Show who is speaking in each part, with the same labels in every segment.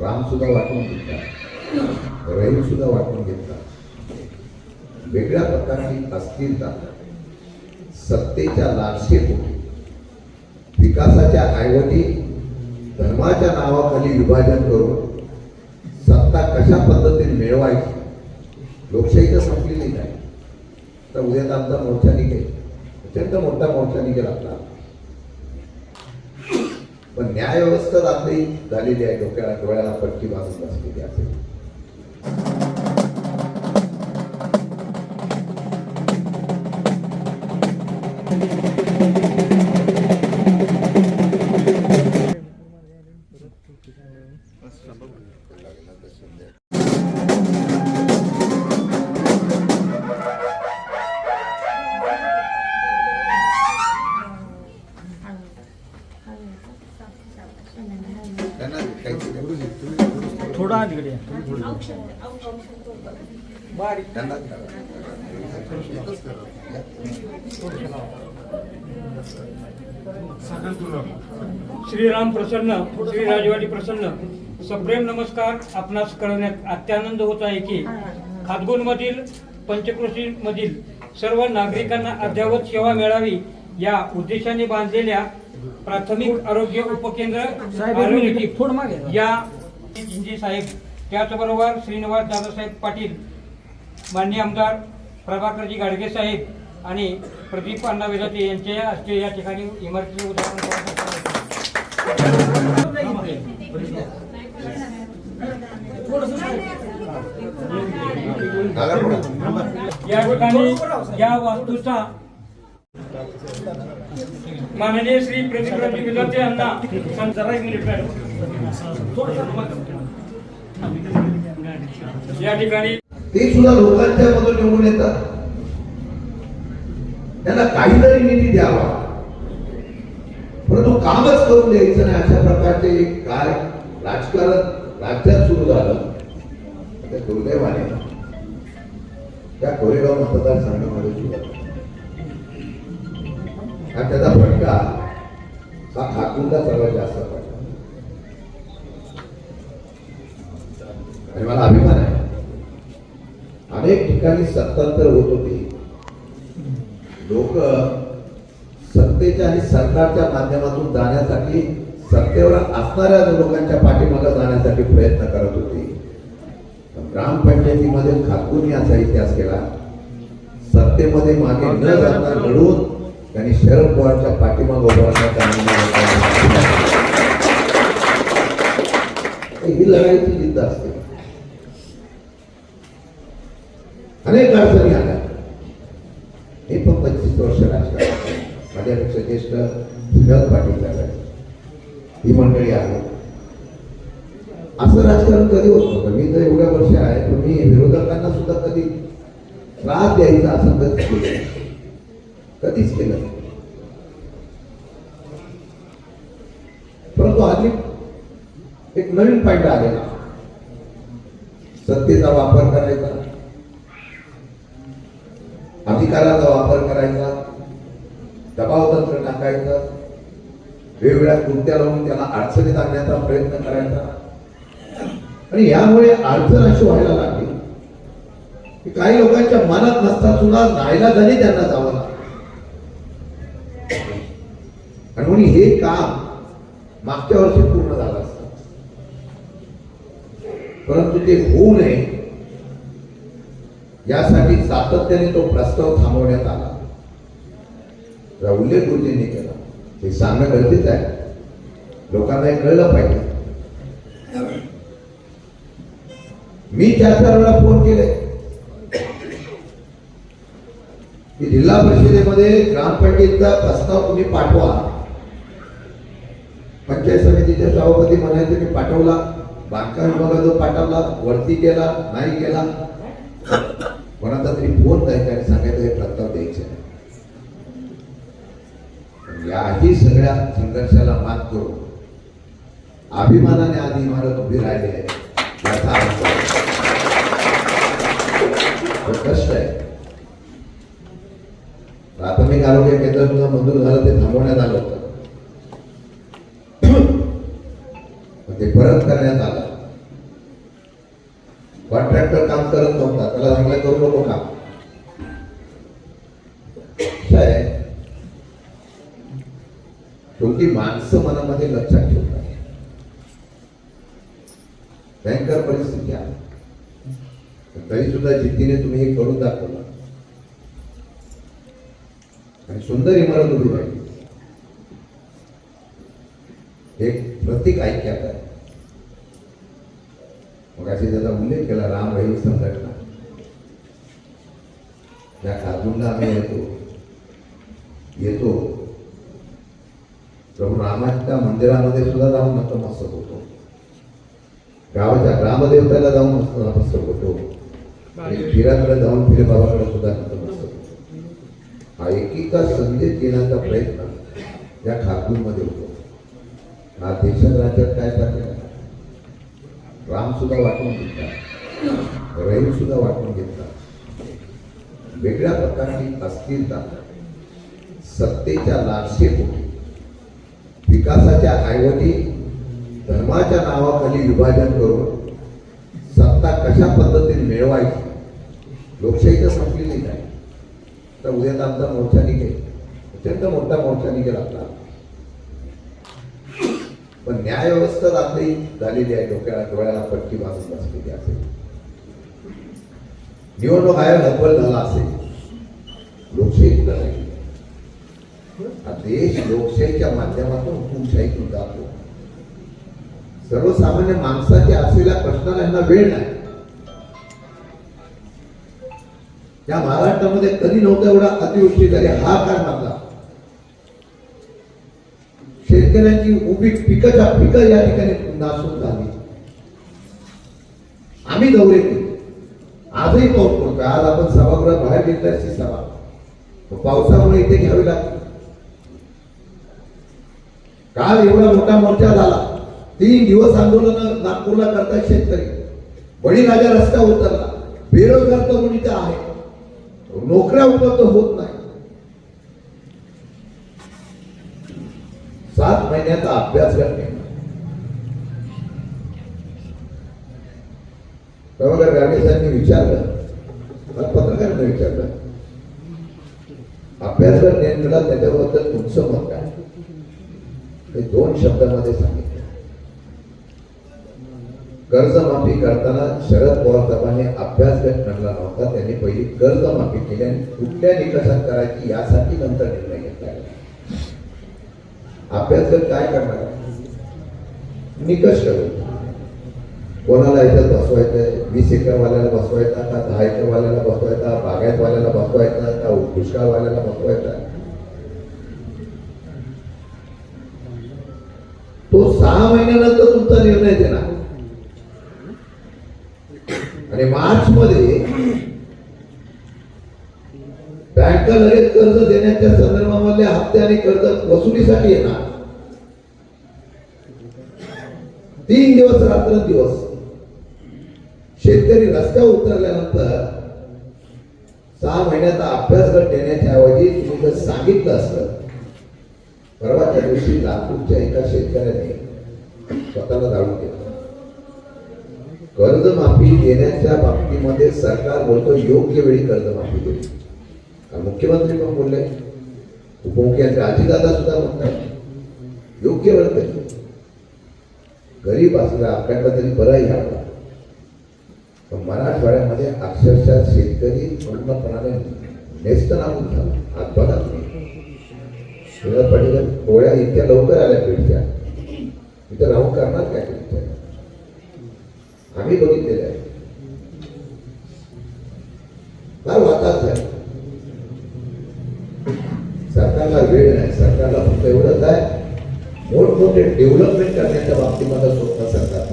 Speaker 1: रामसुद्धा वाटून घेतला रहीमसुद्धा वाटून घेतला वेगळ्या प्रकारची अस्थिरता. सत्तेच्या लालसेपोटी विकासाच्या ऐवजी धर्माच्या नावाखाली विभाजन करून सत्ता कशा पद्धतीने मिळवायची? लोकशाही तर संपलेली नाही. तर उद्या आमचा मोर्चा निघेल. अत्यंत मोठा मोर्चा निघेल आपला. पण न्याय व्यवस्था आपली झालेली आहे डोक्याला डोळ्याला पट्टी बांधून बसलेली असेल
Speaker 2: थोडा तिकडे. श्रीराम प्रसन्न श्री राजवाडी प्रसन्न. सप्रेम नमस्कार. आपणास करण्यात अत्यानंद होत आहे की खातगुण मधील पंचकृषी मधील सर्व नागरिकांना अद्ययावत सेवा मिळावी या उद्देशाने बांधलेल्या प्राथमिक आरोग्य उपकेंद्र आरोग्य या इंजी साहेब त्याचबरोबर श्रीनिवास दादासाहेब पाटील मान्य आमदार प्रभाकरजी गाडगे साहेब आणि प्रदीप अण्णा वेदाते यांच्या हस्ते या ठिकाणी इमारतीचे उदाहरण या ठिकाणी या वास्तूचा माननीय श्री प्रदीपरावजी विद्यार्थी यांना जरा एक मिनिट मॅडम. या ठिकाणी
Speaker 1: ते सुद्धा लोकांच्या मधून निवडून येतात. त्यांना काहीतरी निधी द्यावा. परंतु कामच करून द्यायचं नाही. अशा प्रकारचे काय राजकारण राज्यात सुरू झालं त्या दुर्दैवाने. त्या कोरेगाव मतदारसंघामध्ये सुरू झालं. आणि त्याचा फटका हा ठाकूरला सर्वात जास्त पडला आणि मला अभिमान आहे. अनेक ठिकाणी सत्तांतर होत होती. लोक सत्तेच्या आणि सरकारच्या माध्यमातून जाण्यासाठी सत्तेवर असणाऱ्या लोकांच्या पाठीमागे जाण्यासाठी प्रयत्न करत होती. ग्रामपंचायतीमध्ये खाकून याचा इतिहास केला. सत्तेमध्ये मागे न जाता लढून त्यांनी शरद पवारच्या पाठीमागे उभं राहण्याचा ही लढाईची जिद्द असते. अनेक अडचणी आल्या. हे पण पंचवीस वर्ष राजकारण. माझ्यापेक्षा ज्येष्ठ शरद पाटील ही मंडळी आहे असं राजकारण कधी होत नव्हतं. मी तर एवढ्या वर्ष आहे पण मी विरोधकांना सुद्धा कधी त्रास द्यायचा असं कधी कधीच केलं नाही. परंतु हल्ली एक नवीन पॉइंट आलेला सत्तेचा वापर करायचा. अधिकाराचा वापर करायचा. दबाव तंत्र टाकायचं. वेगवेगळ्या कृत्या लावून त्याला अडचणीत आणण्याचा प्रयत्न करायचा. आणि यामुळे अडचण अशी व्हायला लागली. की काही लोकांच्या मनात नसता सुद्धा नाईलाजाने त्यांना जावं लागतं आणि म्हणून हे काम मागच्या वर्षी पूर्ण झालं असतं. परंतु ते होऊ नये यासाठी सातत्याने तो प्रस्ताव थांबवण्यात आला. त्याचा उल्लेख गुरुजींनी केला. हे सांगणं गरजेचं आहे. लोकांना हे कळलं पाहिजे. मी चार चार वेळा फोन केले की जिल्हा परिषदेमध्ये ग्रामपंचायतीचा प्रस्ताव तुम्ही पाठवा. पंचायत समितीचे सभापती म्हणायचे की पाठवला बांधकाम विभागाचा पाठवला वरती केला नाही केला. कोणाचा तरी फोन द्यायचा आणि सांगायचं हे प्रस्ताव द्यायचे याही सगळ्या संघर्षाला मात करून अभिमानाने आधी इमारत उभी राहिली आहे. याचा कष्ट आहे. प्राथमिक आरोग्य केंद्र सुद्धा मंजूर झालं ते थांबवण्यात आलं होतं पण ते परत करण्यात आलं काम करत नव्हता त्याला सांगला करू नको काम कसं आहे शेवटी माणसं मनामध्ये लक्षात ठेवतात भयंकर परिस्थिती आहे पण तरी सुद्धा जिद्दीने तुम्ही हे करून दाखवलं आणि सुंदर इमारत उभी राहिली एक प्रतीक ऐक्यात आहे अशी त्याचा उल्लेख केला राम रहीम संघटना. या खातूनला आम्ही येतो. येतो. प्रभू रामाच्या मंदिरामध्ये सुद्धा जाऊन नतमस्तक होतो. गावाच्या ग्रामदेवताला जाऊन नतमस्तक होतो. आणि फिराकडे जाऊन फिरे बाबाकडे सुद्धा नतमस्तक होतो. हा एकीचा संदेश देण्याचा प्रयत्न या खातूनमध्ये होतो. हा देशात राज्यात काय चाललेलं रामसुद्धा राम सुद्धा वाटून घेतला रहीम सुद्धा वाटून घेतला वेगळ्या प्रकारची अस्थिरता. सत्तेच्या लालसेपोटी विकासाच्या ऐवजी धर्माच्या नावाखाली विभाजन करून सत्ता कशा पद्धतीने मिळवायची? लोकशाही तर संपलेली नाही. तर उद्या आमचा मोर्चा निघेल. अत्यंत मोठा मोर्चा निघेल आपला. पण न्याय व्यवस्था आपली झालेली आहे डोक्याला डोळ्याला पट्टी बांधून बसलेली असेल. निवडणूक आयोग हतबल झाला असेल. लोकशाही सुद्धा नाही. हा देश लोकशाहीच्या माध्यमातून हुकुमशाहीतून जातो. सर्वसामान्य माणसाच्या असलेल्या प्रश्नाला यांना वेळ नाही. या महाराष्ट्रामध्ये कधी नव्हता एवढा अतिवृष्टी झाली हा काळ मागला. शेतकऱ्यांची उभी पिकाच्या पिकं या ठिकाणी नासून झाली. आम्ही दौरे केले. आजही पाऊस पडतोय. आज आपण सभागृहात बाहेर घेतल्याची सभा. पावसामुळे इथे घ्यावी लागते काल एवढा मोठा मोर्चा झाला. तीन दिवस आंदोलन नागपूरला करतायत शेतकरी. बळीराजा रस्ता उतरला. बेरोजगार तरुण आहे नोकऱ्या उपलब्ध होत नाही सात महिन्याचा अभ्यास करणे. प्रभाकर गाडगे साहेबांनी विचारलं मला विचारलं अभ्यासगट नेमला त्याच्याबद्दल तुमचं मत काय? ते दोन शब्दामध्ये सांगितलं. कर्जमाफी करताना शरद पवार साहेबांनी अभ्यास गट नव्हता. त्यांनी पहिली कर्जमाफी केली आणि कुठल्या निकषात करायची यासाठी नंतर निर्णय अभ्यास काय करणार? निकष ठरवतो कोणाला याच्यात बसवायचं वीस एकरवाल्याला बसवायचा का दहा एकरवाल्याला बसवायचा? बागायतवाल्याला बसवायचा का दुष्काळवाल्याला बसवायचा? तो सहा महिन्यानंतर तुमचा निर्णय देणार. आणि मार्च मध्ये बँका कर्ज देण्याच्या संदर्भामधले हप्ते आणि कर्ज वसुलीसाठी येणार तीन दिवस रात्र दिवस. शेतकरी रस्त्यावर उतरल्यानंतर सहा महिन्याचा अभ्यास गट देण्याच्या ऐवजी तुम्ही जर सांगितलं असतं परवाच्या दिवशी लातूरच्या एका शेतकऱ्याने स्वतःला जाळून घेतलं. कर्जमाफी देण्याच्या बाबतीमध्ये सरकार बोलतो योग्य वेळी कर्जमाफी देईल मुख्यमंत्री पण बोलले. उपमुख्यमंत्री अजितदादा सुद्धा म्हणतात योग्य वेळ कधी गरीब असला आपल्याकडे तरी बराही हवा पण मराठवाड्यामध्ये अक्षरशः शेतकरी पूर्णपणाने नेस्त नाबूद झाला. आज बघा तुम्ही. शरद पाटील गोळ्या इतक्या लवकर आल्या पेठच्या. इथं राहून करणार काय आम्ही बघितलेलं आहे फार वाताच आहे सरकारला वेळ नाही सरकारला फक्त एवढंच आहे मोठमोठे डेव्हलपमेंट करण्याच्या बाबतीमध्ये स्वप्न सरकार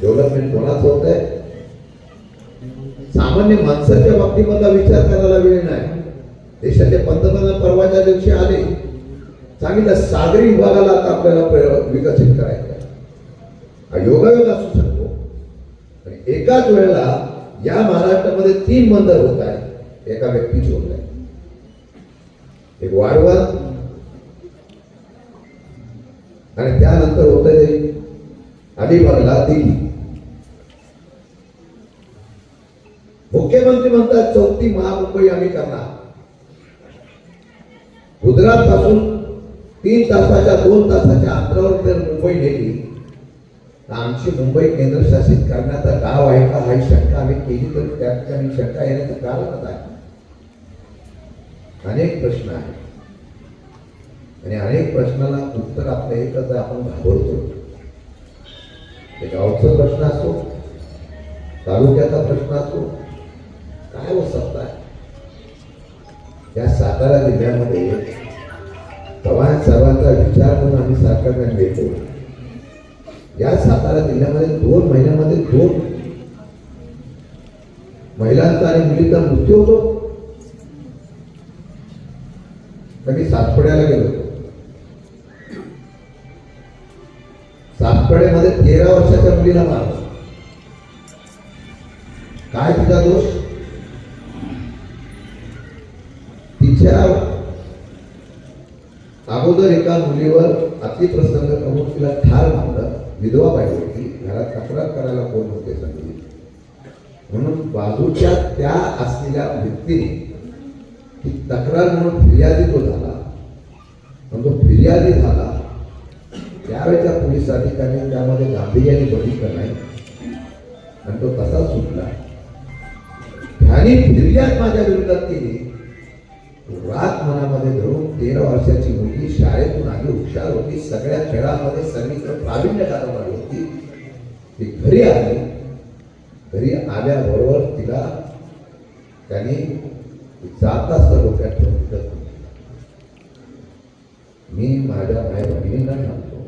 Speaker 1: डेव्हलपमेंट कोणाच होत आहे सामान्य माणसाच्या बाबतीमधला विचार करायला वेळ नाही. देशाचे पंतप्रधान परवाच्या दिवशी आले. सांगितलं सागरी विभागाला आता आपल्याला विकसित करायचं आहे. हा योगायोग असू शकतो. आणि एकाच वेळेला या महाराष्ट्रामध्ये तीन बंदर होत आहेत. एका व्यक्तीची होत आहे एक वाढवण आणि त्यानंतर होत आहे अलिबागला दिल्ली मुख्यमंत्री म्हणतात चौथी महामुंबई आम्ही करणार. गुजरात पासून तीन तासाच्या दोन तासाच्या अंतरावर जर मुंबई नेली तर आमची मुंबई केंद्रशासित करण्याचा गाव आहे का? हा शंका आम्ही केली तर त्या ठिकाणी शंका येण्याचं कारणच आहे अनेक प्रश्न आहेत. आणि अनेक प्रश्नाला उत्तर आपलं एकच आहे आपण घाबरतो. ते गावचा प्रश्न असो तालुक्याचा प्रश्न असो काय हो सत्ता या सातारा जिल्ह्यामध्ये पवार सर्वांचा विचार म्हणून आम्ही सरकारकडे देतो या सातारा जिल्ह्यामध्ये दोन महिन्यामध्ये दोन महिलांचा आणि मुलींचा मृत्यू होतो. कधी सातपड्याला गेलो सातपड्यामध्ये तेरा वर्षाच्या मुलीला मारलं. काय तिचा दोष? विचारावं अगोदर एका मुलीवर अतिप्रसंग करून तिला ठार मारलं. विधवा पाहिजे होती. घरात तक्रार करायला कोण होते सांगितले म्हणून बाजूच्या त्या असलेल्या व्यक्तीने ती तक्रार म्हणून फिर्यादी तो झाला पण तो फिर्यादी झाला त्यावेळेच्या पोलीस अधिकाऱ्यांनी त्यामध्ये गांभीर्याने बघितलं नाही. आणि तो तसाच सुटला. त्याने फिर्याद माझ्या विरोधात केली. रात मनामध्ये धरून तेरा वर्षाची मुलगी शाळेतून आली हुशार होती सगळ्या खेळामध्ये सगळीकडे प्रावीण्य गाजवणारी होती. ती घरी आली. घरी आल्याबरोबर तिला त्यांनी जाताच डोक्यात ठेवून तिथं मी माझ्या माय बहिणींना सांगतो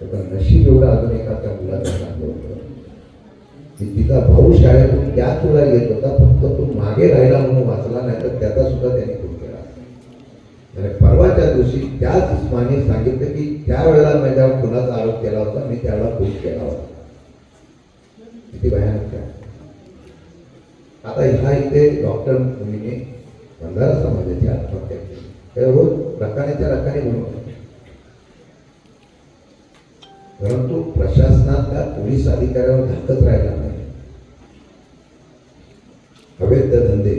Speaker 1: त्याचं नशीब एवढं अजून एका त्या मुलाचं सांगतो तिचा भाऊ शाळेतून त्याच तुला येत होता फक्त तो मागे राहिला म्हणून वाचला नाही तर त्याचा सुद्धा त्याने खूप केला. आणि परवाच्या दिवशी त्याच माने सांगितलं की त्यावेळेला माझ्यावर कुणाचा आरोप केला होता मी त्यावेळेला खूप केला होता. किती भयानक आता ह्या इथे डॉक्टर मुलीने बंधारा समाजाची आत्महत्या केली. रोज रकानेच्या रकाने म्हणून परंतु प्रशासनातल्या पोलीस अधिकाऱ्यावर धाकच राहिला नाही. अवैध धंदे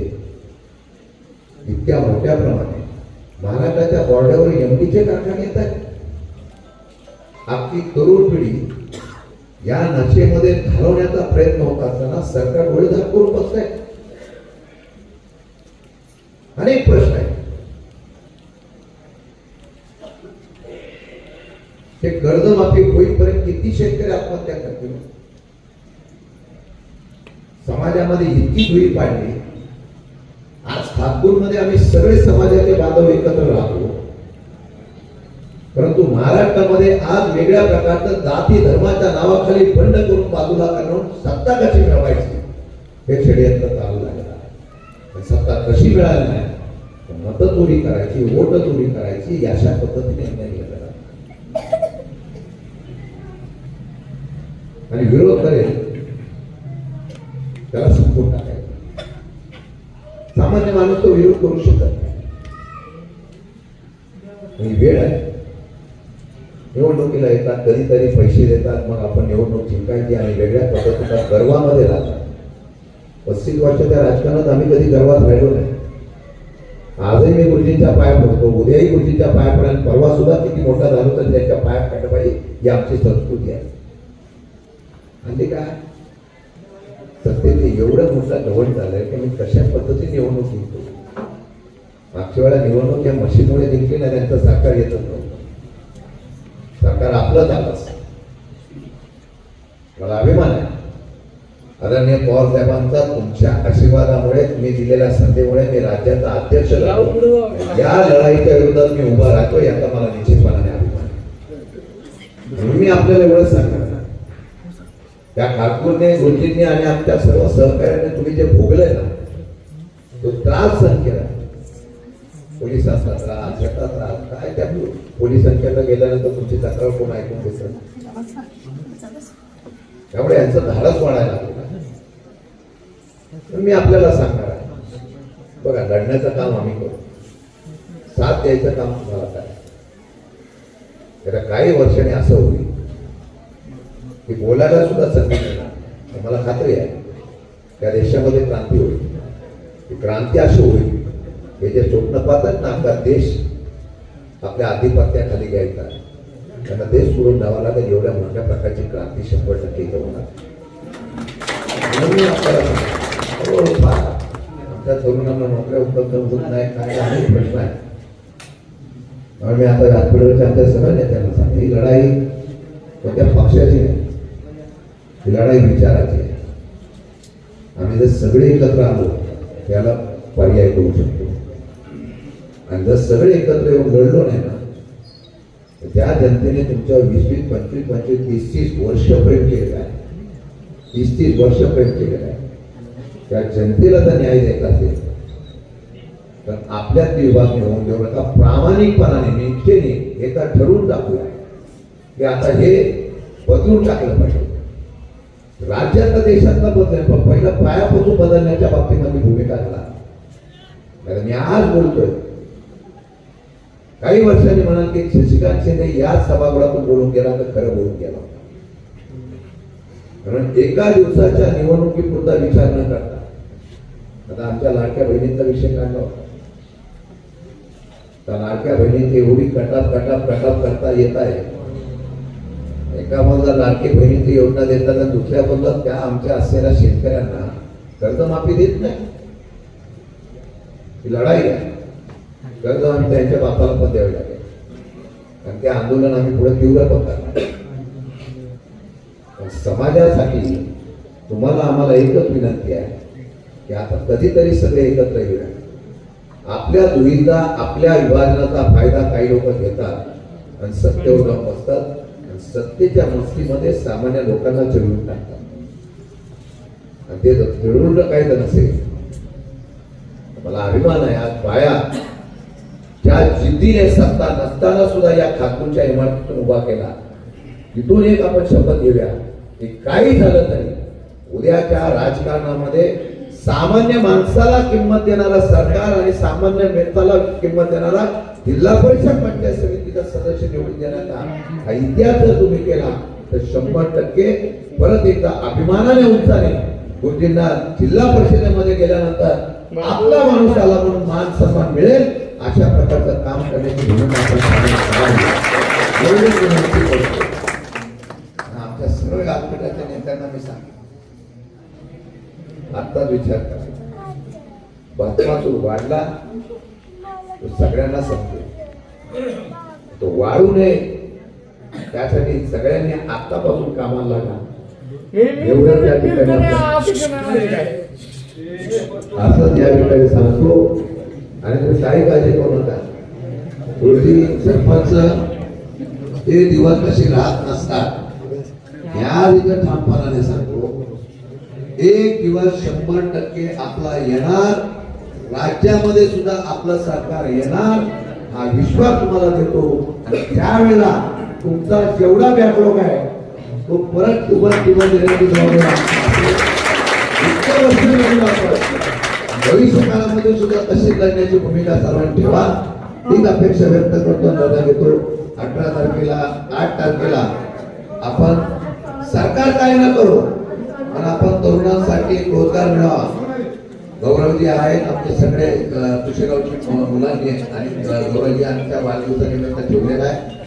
Speaker 1: इतक्या मोठ्या प्रमाणे. महाराष्ट्राच्या बॉर्डरवर एमडीचे कारखाने येत आहेत. आपली तरुण पिढी या नशेमध्ये घालवण्याचा प्रयत्न होत असताना सरकार डोळेधार करून बसत आहे. अनेक प्रश्न आहेत. हे कर्जमाफी होईपर्यंत किती शेतकरी आत्महत्या करतील? समाजामध्ये इतकी धुळी पाडली. आज मध्ये आम्ही सगळे समाजाचे बांधव एकत्र राहतो. परंतु महाराष्ट्रामध्ये आज वेगळ्या प्रकारचं जाती धर्माच्या नावाखाली बंड करून बाजूला करून सत्ता कशी मिळवायची? हे षडयंत्र चालू लागलं आहे. सत्ता कशी मिळाली नाही मत चोरी करायची वोट चोरी करायची अशा पद्धतीने आणि विरोध करेल. त्याला संपून टाकायचं. सामान्य माणूस तो विरोध करू शकत नाही. म्हणजे वेळ आहे. निवडणुकीला येतात कधीतरी पैसे देतात मग आपण निवडणूक जिंकायची आणि वेगळ्या पद्धतीचा गर्वामध्ये राहतात. पस्तीस वर्षाच्या राजकारणात आम्ही कधी गर्वात राहिलो नाही. आजही मी गुरुजींच्या पाया पडतो. उद्याही गुरुजींच्या पाया पडेल. परवा सुद्धा किती मोठा झालो तर त्यांच्या पाया पडलं पाहिजे ही आमची संस्कृती आहे. आणि काय? सत्तेचे एवढं मोठं गवण झालंय की मी कशा पद्धतीने निवडणूक जिंकतो? मागच्या वेळा निवडणूक या मशीनमुळे जिंकली ना त्यांचं सरकार येतच नव्हतं सरकार आपलंच आलंच मला अभिमान आहे. आदरणीय पवार साहेबांचा तुमच्या आशीर्वादामुळे तुम्ही दिलेल्या संधीमुळे मी राज्याचा अध्यक्ष झालो. या लढाईच्या विरोधात मी उभा राहतो याचा मला निश्चितपणाने अभिमान आहे. म्हणून मी आपल्याला एवढंच सांगणार त्या ठाकूरने गुरुजींनी आणि आमच्या सर्व सहकार्याने तुम्ही जे भोगले ना तो त्रास सहन केला. पोलिसांचा त्रास याचा त्रास काय त्या पोलिसांच्याकडे गेल्यानंतर तुमची तक्रार कोण ऐकून घेत त्यामुळे यांचं धाडस वाढायला लागलं तर मी आपल्याला सांगणार आहे बघा लढण्याचं काम आम्ही करू. साथ द्यायचं काम तुम्हाला काय त्याला काही वर्षाने असं होईल. की बोलायला सुद्धा संधी मिळणार मला खात्री आहे त्या देशामध्ये क्रांती होईल. ती क्रांती अशी होईल हे जे स्वप्न पाहतात ना आपला देश आपल्या आधिपत्याखाली घ्यायचा त्यांना देश सोडून द्यावा लागेल एवढ्या मोठ्या प्रकारची क्रांती शंभर टक्के इथं होणार. म्हणून आपल्याला आमच्या तरुणांना नोकऱ्या उपलब्ध होत नाही काय अनेक प्रश्न आहे म्हणून मी आता व्यासपीठावरच्या आमच्या सगळ्या नेत्यांना सांगते ही लढाई कोणत्या पक्षाची नाही ही लढाई विचाराची आहे. आम्ही जर सगळे एकत्र आलो त्याला पर्याय करू शकतो. आणि जर सगळे एकत्र येऊन लढलो नाही ना तर त्या जनतेने तुमच्यावर वीस वीस पंचवीस पंचवीस तीस तीस वर्ष प्रेम केलेलं आहे. तीस तीस वर्ष प्रेम केलेलं आहे. त्या जनतेला जर न्याय द्यायचा असेल तर आपल्यात विभागणी होऊन देऊ नका. प्रामाणिकपणाने निष्ठेने हे तर ठरवून दाखवूया. की आता हे बदलून टाकलं पाहिजे. राज्यातला देशातला बदल पण पहिलं पायापासून बदलण्याच्या बाबतीमध्ये भूमिका करा कारण मी आज बोलतोय. काही वर्षांनी म्हणाल की शशिकांत शिंदे याच सभागृहातून बोलून गेला तर खरं बोलून गेला कारण एका दिवसाच्या निवडणुकीपुरता विचार न करता. आता आमच्या लाडक्या बहिणींचा विषय काढला होता. त्या लाडक्या बहिणींची एवढी कटाप कटाप कटाप करता येत आहे. एका बाजूला लाडकी बहिणीची योजना देताना दुसऱ्या बाजूला त्या आमच्या असलेल्या शेतकऱ्यांना कर्जमाफी देत नाही. ही लढाई आहे. कर्ज आम्ही त्यांच्या बापाला पण द्यावे लागेल. कारण ते आंदोलन आम्ही पुढे तीव्र पण करणार समाजासाठी तुम्हाला आम्हाला एकच विनंती आहे की आता कधीतरी सगळे एकत्र येऊया. आपल्या दुविधा आपल्या विभाजनाचा फायदा काही लोक घेतात आणि सत्तेवर जाऊन बसतात. सत्तेच्या मस्तीमध्ये सामान्य लोकांना चिरवून टाकतात. आणि ते जर टाकायचं नसेल मला अभिमान आहे आज बाया ज्या जिद्दीने सत्ता नसताना सुद्धा या खातूनच्या इमारतीतून उभा केला तिथून एक आपण शपथ घेऊया की काही झालं तरी उद्याच्या राजकारणामध्ये सामान्य माणसाला किंमत देणारा सरकार आणि सामान्य नेत्याला किंमत देणारा जिल्हा परिषद पंचायत समितीचा सदस्य निवडून देण्याचा हा इतिहास जर तुम्ही केला तर शंभर टक्के परत एकदा अभिमानाने उंचाने गुरुजींना जिल्हा परिषदेमध्ये गेल्यानंतर आपला माणूस आला म्हणून मान सन्मान मिळेल अशा प्रकारचं काम करण्याची भूमिका आपण विनंती करतो. आमच्या सर्व व्यासपीठाच्या नेत्यांना मी सांगेन. आत्ताच विचार करा. बदमासूर वाढला तो सगळ्यांना समजेल तो वाढू नये. त्यासाठी सगळ्यांनी आतापासून कामाला लागा. एवढं त्या ठिकाणी आपण- असंच या ठिकाणी सांगतो. आणि तुम्ही काही काळजी करू नका. पूर्वी सरपंच ते दिवस कसे राहत नसतात या इथं ठामपणाने सांगतो. एक दिवस शंभर टक्के आपला येणार राज्यामध्ये सुद्धा आपलं सरकार येणार हा विश्वास तुम्हाला देतो. आणि त्यावेळेला तुमचा जेवढा बॅकलॉग आहे तो परत तुम्हाला देण्याची जबाबदारी भविष्य काळामध्ये सुद्धा तशी करण्याची भूमिका सर्वांनी ठेवा. तीच अपेक्षा व्यक्त करतो निर्णय घेतो. अठरा तारखेला आठ तारखेला आपण सरकार काय ना करू पण आपण तरुणांसाठी रोजगार मिळावा. गौरवजी आहेत. आमचे सगळे अ, कुशेगावची मुलांनी आणि गौरवजी आमच्या वाढदिवसानिमित्त ठेवलेला आहे.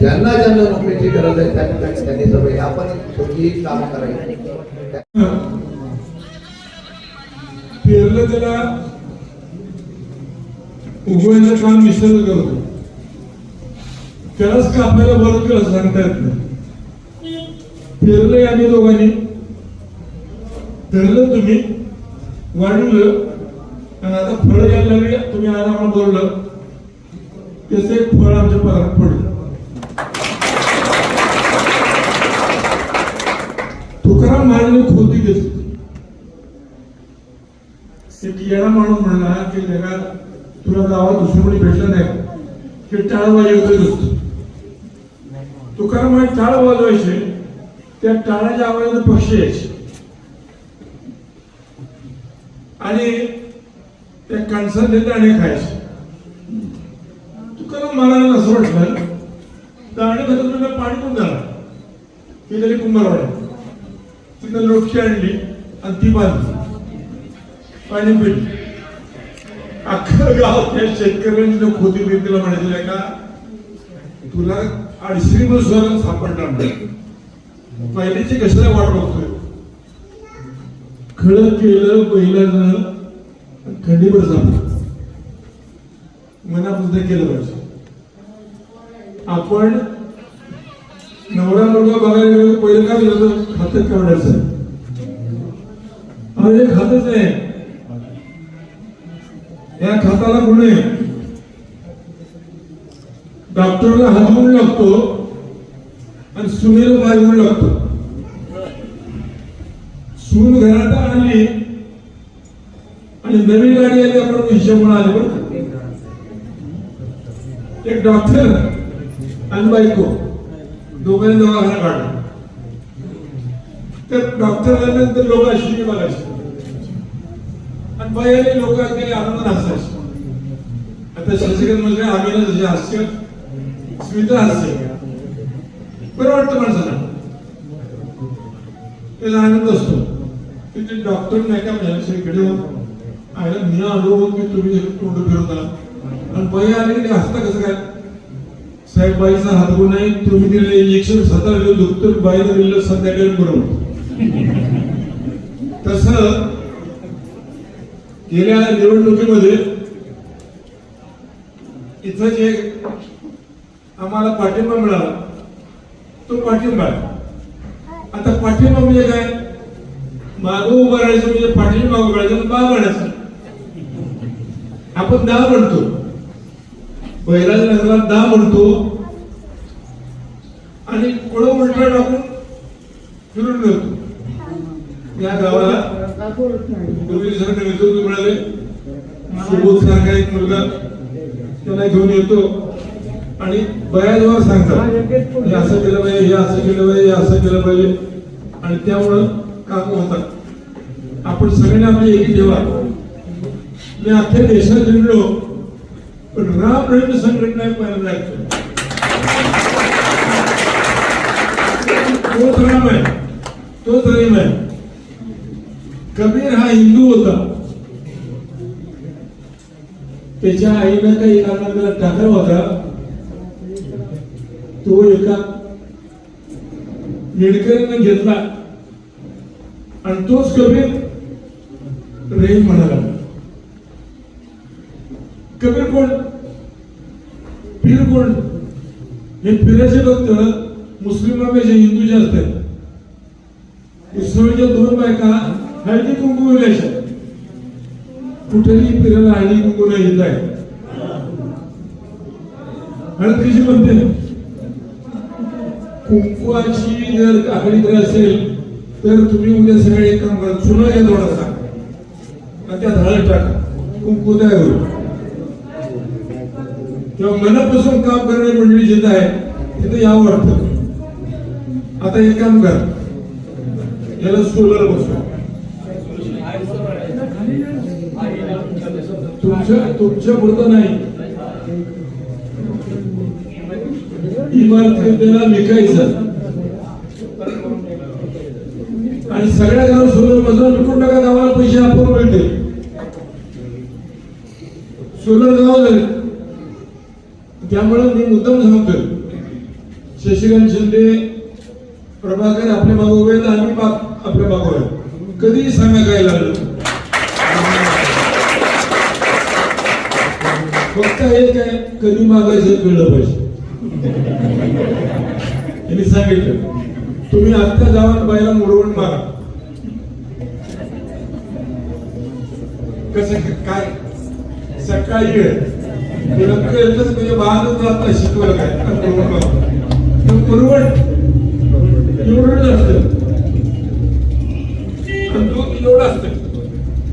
Speaker 1: ज्यांना ज्यांना नोकरीची गरज आहे त्या ठिकाणी त्यांनी सगळे आपण छोटी काम करायची
Speaker 3: पेरलं त्याला उगवायचं काम निसर्ग करतो त्यालाच का आपल्याला बरं केलं सांगता येत नाही. पेरलंय आम्ही दोघांनी. धरलं तुम्ही. वाढवलं आणि आता फळ यायला लागले तुम्ही आज आम्हाला बोललं त्याचं एक फळ आमच्या पदरात पडलं तुकाराम महाराजांनी खोती घेतली एक येणा माणूस म्हणला की जगा तुला गावात दुसरी कोणी भेटलं नाही की टाळ वाजवतोय नुसतं तुकाराम महाराज टाळ वाजवायचे त्या टाळाच्या आवाजाने पक्षी यायचे आणि त्या कणसाने दाणे खायचे. तुकाराम महाराजांना असं वाटलं दाणे खात तुला पाणी कोण जाणार ही झाली कुंभारवाड्या तिथं लोटकी आणली आणि ती बांधली. पाणी पिली. अख्खं गाव त्या शेतकऱ्यांनी खोदी खोती तिला म्हणायचं का तुला अडीचशे दिवसाला सापडणार नाही. पहिल्याची कशाला वाट बघतोय? खळं केलं पहिल्यानं खंडीवर झालं मनापासून केलं पाहिजे. आपण नवरा मुलगा बघायला गेलो पहिलं काय झालं खातं काढायचं. अरे खातच आहे या खाताला गुण आहे. डॉक्टरला हात लागतो आणि सुनेला पाय लागतो. सून घरात आणली. आणि नवीन गाडी आली आपण हिशोब आले बरं एक डॉक्टर आणि बायको. दोघांनी दवाखाना काढला तर डॉक्टर आल्यानंतर लोक अशी बघायची आणि बाई लोक अगदी आनंद हसायचे आता शशिकांत म्हणजे आम्ही जसे हास्य स्मिता हास्य. बरं वाटतं माणसाला. त्याचा आनंद असतो. तिथे डॉक्टर नाही का म्हणजे इकडे आयला मी आलो की तुम्ही तोंड फिरवता. आणि बाई आली की ते हसता कसं काय? साहेब बाईचा हात गुण नाही तुम्ही दिलेलं इंजेक्शन स्वतः दिलं दुखतं बाई दिलेलं संध्याकाळी बरोबर तस गेल्या निवडणुकीमध्ये इथं जे आम्हाला पाठिंबा मिळाला तो पाठिंबा आता पाठिंबा म्हणजे काय? मागं उभं राहायचं म्हणजे पाटील मागं राहायचं आणि बा म्हणायचं आपण दा म्हणतो. बैराज नगरात दा म्हणतो. आणि कोण उलटा टाकून फिरून मिळतो. या गावाला पूर्वी सारखं नेतृत्व मिळाले सुबोध सारखा एक मुलगा त्याला घेऊन येतो. आणि बऱ्याचवर सांगतात हे असं केलं पाहिजे हे असं केलं पाहिजे हे असं केलं पाहिजे. आणि त्यामुळं काम होतात आपण सगळ्यांना म्हणजे एक देवा. मी अख्ख्या देशात जिंकलो पण राम रहित संघटना पाहायला जायचो. तोच राम आहे. तोच रहीम आहे. कबीर हा हिंदू होता. त्याच्या आईनं काही कारणाला टाकला होता. तो एका निडकरीनं घेतला. आणि तोच कबीर रहीम म्हणाला. कबीर कोण? पीर कोण? हे पिराचे भक्त मुस्लिमापेक्षा हिंदू जास्त आहेत इस्रोच्या दोन बायका हळदी कुंकू विलायच्या कुठेही फिरायला हळदी कुंकू नाही येत आहे. हळद कशी म्हणते कुंकवाची जर आकडी जर असेल तर तुम्ही उद्या सगळे एक काम करा चुना घ्या थोडासा आणि त्यात हळद टाका. कुंकू तयार होईल. तेव्हा मनापासून काम करणारी मंडळी जिथं आहे तिथं यावं वाटतं. आता एक काम कर. याला सोलर बसवा. तुमच्या तुमच्या पुरतं नाही. इमारत विकायचं. आणि सगळ्या गाव सोलर बसवा विकून टाका गावाला पैसे आपण मिळते सोलर गाव झाले त्यामुळे मी मुद्दाम सांगतोय. शशिकांत शिंदे प्रभाकर आपल्या मागे उभे आम्ही बाप आपल्या मागो आहे कधीही सांगा काय लागलं. फक्त हे काय कधी मागायचं कळलं पाहिजे. त्यांनी सांगितलं. तुम्ही आत्ता जावा बायला मुडवून मारा. कसं काय? सकाळी वेळ. तुला कळलंच म्हणजे शिकवलं काय? मुडवून मागा. मुरवण. एवढं असतं. दूध एवढं असतं.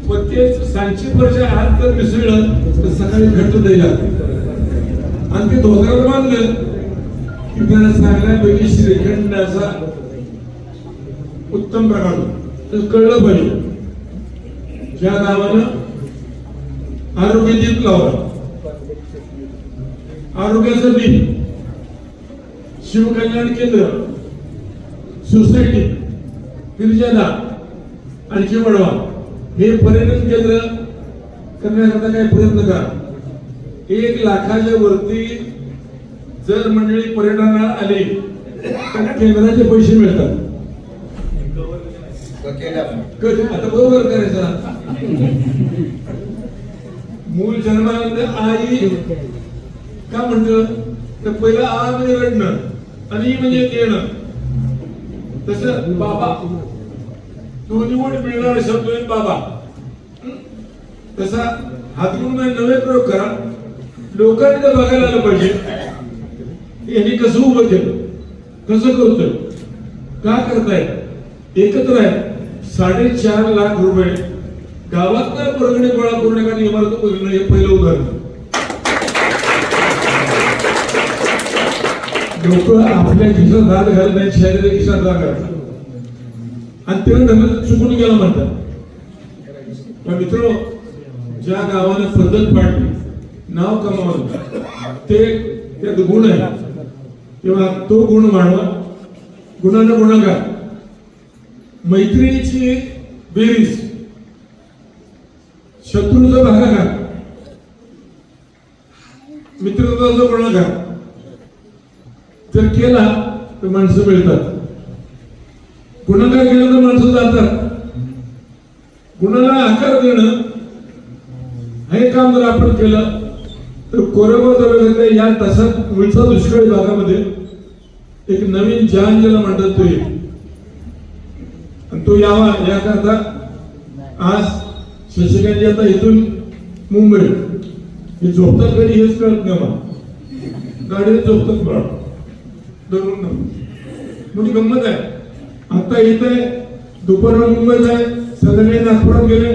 Speaker 3: मग ते सांची वर्ष आत जर मिसळलं तर सकाळी घट्ट द्यायला आणि ते धोत्राला बांधलं की त्याला सांगण्यापैकी श्रीखंडाचा उत्तम प्रकार. कळलं पाहिजे. ज्या नावानं आरोग्य दीप लावला आरोग्याचं दीप शिवकल्याण केंद्र सोसायटी फिरजादा आणखी वडवा हे पर्यटन केंद्र करण्याकरता काही प्रयत्न करा. एक लाखाच्या वरती जर मंडळी पर्यटनाला आली तर केंद्राचे पैसे मिळतात. आता बरोबर करायचं मूल जन्मानंतर आई का म्हणत तर पहिलं आ म्हणजे रडणं आणि म्हणजे येणं. तस बाबा. दोन्ही वर मिळणारा शब्द बाबा. तसा हातगुण नवे प्रयोग करा. लोकांनी तर बघायला आलं पाहिजे. यांनी कसं उभं केलं? कसं करतोय का करताय? एकत्र आहे. साडेचार लाख रुपये. गावात परगणे गोळा करून एका इमारत बघणं हे पहिलं उदाहरण. लोक आपल्या खिशात हात घालत नाही शहराच्या खिशात हात घालतात आणि ते धंदा चुकून गेला म्हणतात. पण मित्र ज्या गावाने पद्धत पाडली नाव कमावलं ते त्यात गुण आहे. तेव्हा तो गुण वाढवा गुणानं गुणाकार मैत्रिणीची बेरीज. शत्रूचा भागाकार मित्रत्वाचा गुणाकार जर केला तर माणसं मिळतात. गुणाकार केला तर माणसं जातात. गुणाला आकार देणं हे काम जर आपण केलं तर कोरेगाव तालुक्यातल्या या तसात मुळचा दुष्काळी भागामध्ये एक नवीन जान ज्याला म्हणतात तो येईल यावा याकरता आज शशिकांतजी आता इथून मुंबई. हे झोपतात कधी हेच कळत नाही मला गाडीत झोपतात बळ धरून म्हणजे गंमत आहे. आता इथे दुपारला मुंबईत आहे संध्याकाळी नागपुरात गेले.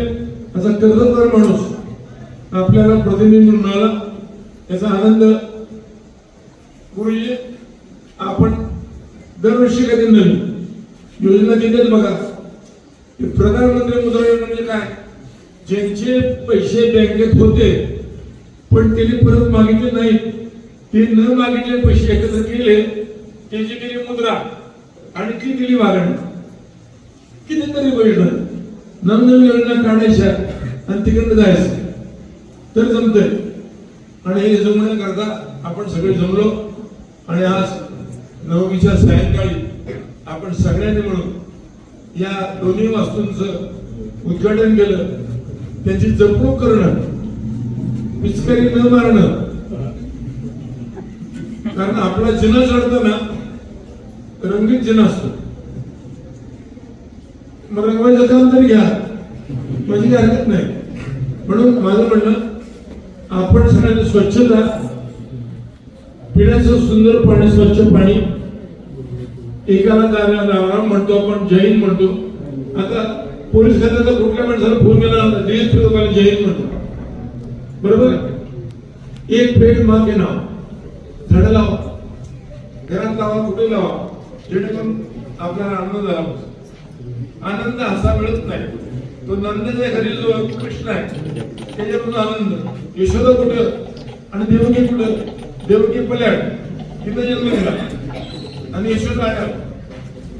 Speaker 3: असा कर्जतदार माणूस आपल्याला प्रतिनिधी म्हणून याचा आनंद गुरुजी आपण दरवर्षी कधी नवीन योजना देतात बघा. प्रधानमंत्री मुद्रा योजना म्हणजे काय? ज्यांचे पैसे बँकेत होते पण त्यांनी परत मागितले नाही ते न मागितले पैसे एकत्र केले त्याची केली मुद्रा आणि ती दिली वारण कितीतरी योजना नवनवीन योजना काढायच्या आणि तिकडे जायचं. तर जमतंय. आणि हे जमण्याकरता आपण सगळे जमलो. आणि आज नवमीच्या सायंकाळी आपण सगळ्यांनी म्हणून या दोन्ही वास्तूंचं उद्घाटन केलं. त्यांची जपणूक करणं पिचकारी न मारणं. कारण आपला जिना चढताना रंगीत जिना असतो. मग रंगवायचं काम तरी घ्या. म्हणजे काही हरकत नाही. म्हणून माझं म्हणणं आपण सगळ्यांनी स्वच्छता पिण्याचं सुंदर पाणी स्वच्छ पाणी एकाला जाण्या राम म्हणतो आपण जैन म्हणतो. आता पोलीस खात्याचा कुठल्या माणसाला फोन केला डीएसपी लोकांना जैन म्हणतो. बरोबर? एक पेड मागे नाव झाडं लावा. घरात लावा कुठे लावा. जेणेकरून आपल्याला आनंद झाला. आनंद असा मिळत नाही. तो नंदच्या घरी जो कृष्ण आहे त्याच्यापासून आनंद. यशोदा कुठं? आणि देवकी कुठं? देवकी पल्याड. तिथं जन्म दिला आणि यशोदा आल्या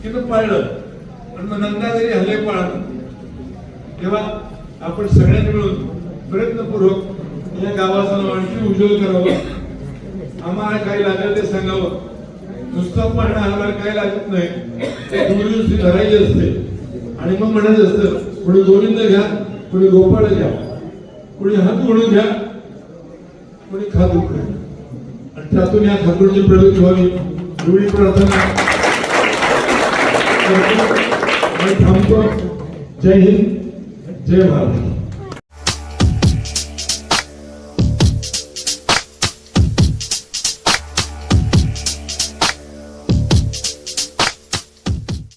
Speaker 3: तिथं पाळलं. आणि मग नंदा हल्ले पाळलं तेव्हा आपण सगळ्यांनी मिळून प्रयत्नपूर्वक या गावाचं नाव आणखी उज्ज्वल करावं. आम्हाला काही लागलं ते सांगावं. नुसतं पाहणं आम्हाला काही लागत नाही. दूरदृष्टी धरायची असते. आणि मग म्हणायचं असतं कोणी गोविंद घ्या कुणी गोपाळ घ्या. कोणी हात ओढून घ्या कोणी खात उघडा आणि त्यातून या खातूडची प्रगती व्हावी. एवढी प्रार्थना. करतो. आणि थांबतो. जय हिंद. जय भारत.